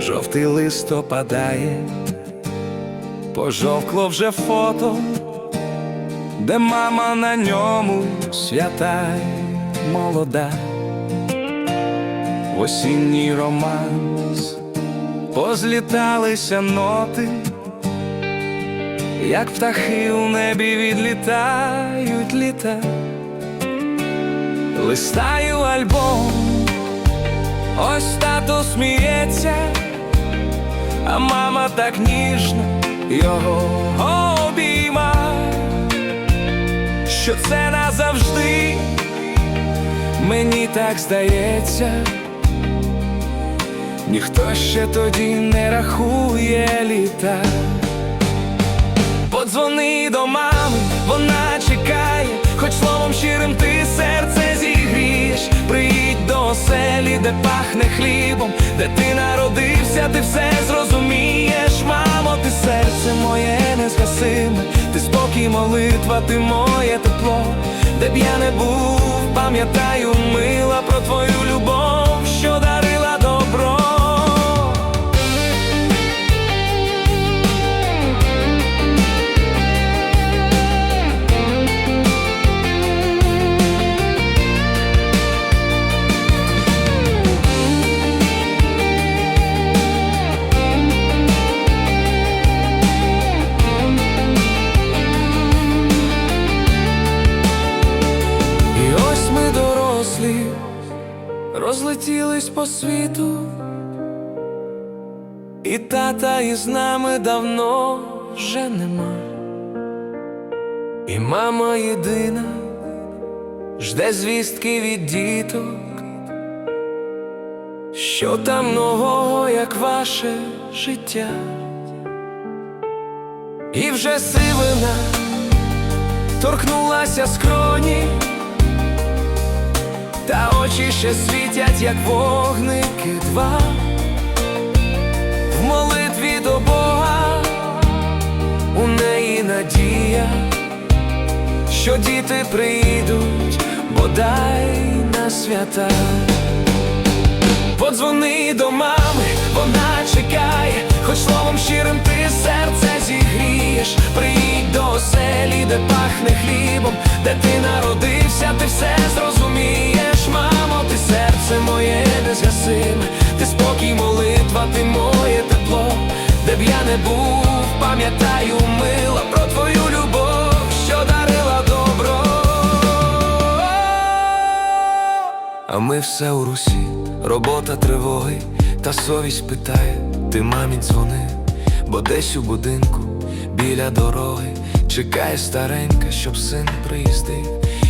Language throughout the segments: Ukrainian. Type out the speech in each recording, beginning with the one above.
жовтий лист опадає, пожовкло вже фото, де мама на ньому свята й молода, в осінній романс позліталися ноти, як птахи у небі відлітають літа, листаю альбом. Ось тато сміється, а мама так ніжно його обійма, що це назавжди, мені так здається, ніхто ще тоді не рахує літа. Подзвони до мами, вона чекає, хоч словом щирим ти серце зігрієш. Приїдь до оселі, де пахне хлібом, де ти народився, ти все зрозумієш, незгасиме, ти спокій, молитва, ти моє тепло, де б я не був, пам'ятаю, мила про твою любов, розлетілись по світу, і тата із нами давно вже нема, і мама єдина жде звістки від діток, що там нового, як ваше життя, і вже сивина торкнулася скроні. Та очі ще світять, як вогники два, в молитві до Бога у неї надія, що діти прийдуть, бодай на свята. Подзвони до мами, вона чекає, хоч словом щирим ти серце зігрієш. Приїдь до оселі, де пахне хлібом, де ти народився, ти все зрозумієш, не був, пам'ятаю, мила про твою любов, що дарила добро. А ми все у русі, робота тривоги, та совість питає, ти мамі дзвони, бо десь у будинку біля дороги чекає старенька, щоб син приїздив,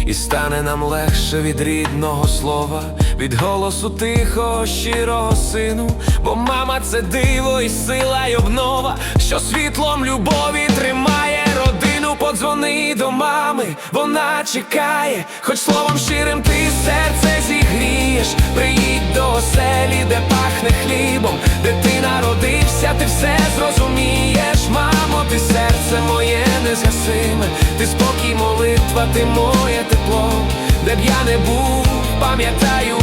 і стане нам легше від рідного слова, від голосу тихого, щирого сину, бо мама це диво і сила, й обнова, що світлом любові тримає родину, подзвони до мами, вона чекає, хоч словом щирим ти серце зігрієш, приїдь до оселі, де пахне хлібом, де ти народився, ти все зрозумієш, моє незгасиме, ти спокій, молитва, ти моє тепло, де б я не був, пам'ятаю,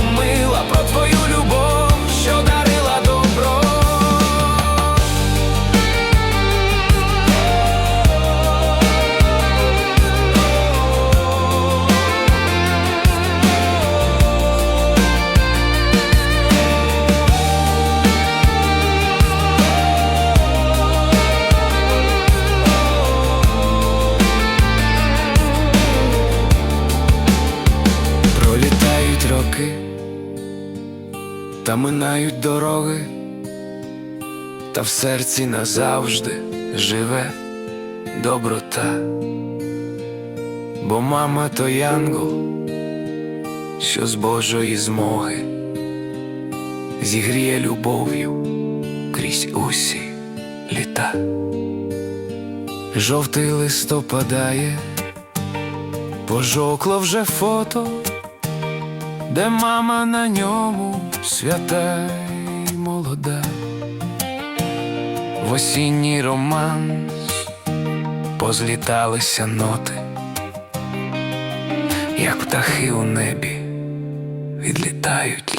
та минають дороги, та в серці назавжди живе доброта, бо мама то янгол, що з Божої змоги зігріє любов'ю крізь усі літа. Жовтий лист опадає, пожокло вже фото, де мама на ньому свята й молода, в осінній романс позліталися ноти, як птахи у небі відлітають